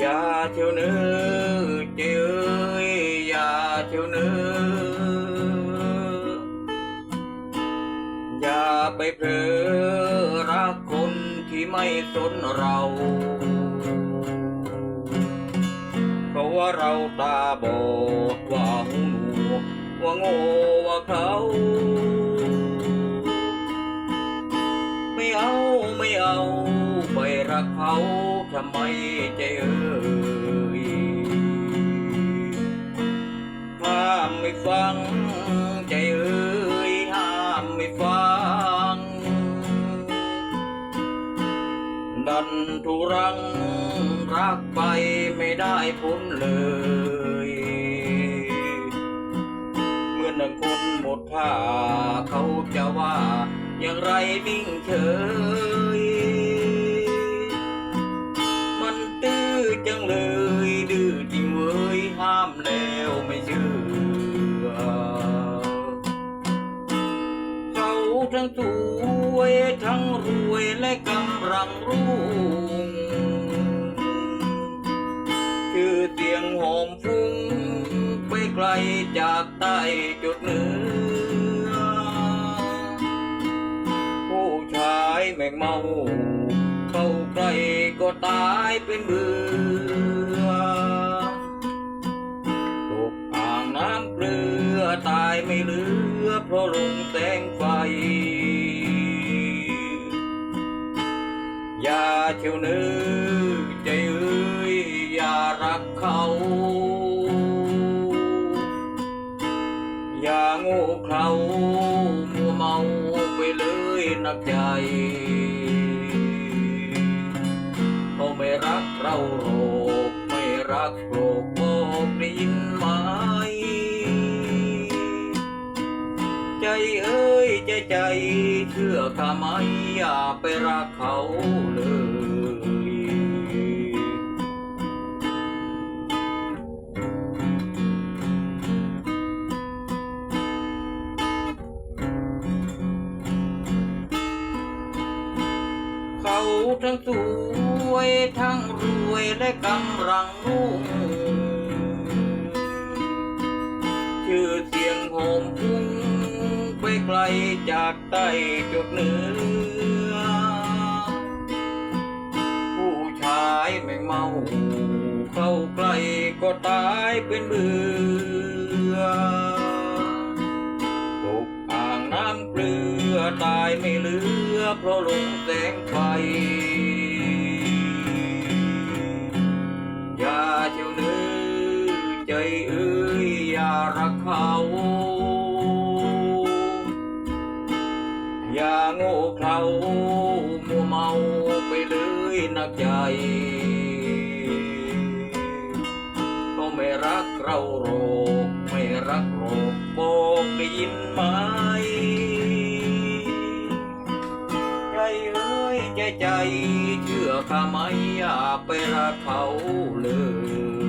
อย่าเที่ยวเนื้อเจ้ยอย่าเที่ยวเนื้ออย่าไปเพลอรักคนที่ไม่สนเราเพราะว่าเราตาบอดว่าหูหนวกว่าโง่ว่าเขาไม่เอาไม่เอาไปรักเขาทำไมใจเอ่ย ฟัง ใจเอ่ยห้ามไม่ฟัง ดันทุรัง รักไปไม่ได้ผลเลย เมื่อนึ่งคนหมดท่าเขาจะว่าอย่างไรนิ่งเฉย มันตื้อจังเลย ทั้งสวยทั้งรวยและกำลังรุ่งชื่อเสียงหอมฟุ้งไปไกลจากใต้จุดเหนือ ผู้ชายแม่งเมาเข้าใกล้ก็ตายเป็นเบื่อตกอ่างน้ำเกลือตายไม่เหลือ เพราะลงแสงไฟ อย่าเที่ยวนึกใจเอ้ยอย่ารักเขา อย่าโง่เขามัวเมาไปเลยนักใจเขาไม่รักเราโรคไม่รักโรก ใจเอ้ยใจใจ เชื่อข้าไมอย่าไปรักเขาเลย เขาทั้งสวยทั้งรวยและกำลังรุ่งชื่อเสียงโหมพุ่ง ไกลจากใต้จุดเหนือ ผู้ชายไม่เมา เข้าใกล้ก็ตายเป็นเบื่อตกอ่างน้ำเกลือตายไม่เหลือเพราะลงแสงไฟ นักใจก็ไม่รักเราโรคไม่รักโรคบอกได้ยินไหมใจเอ้ยใจใจเชื่อข้าไหมอย่าไปรักเขาเลย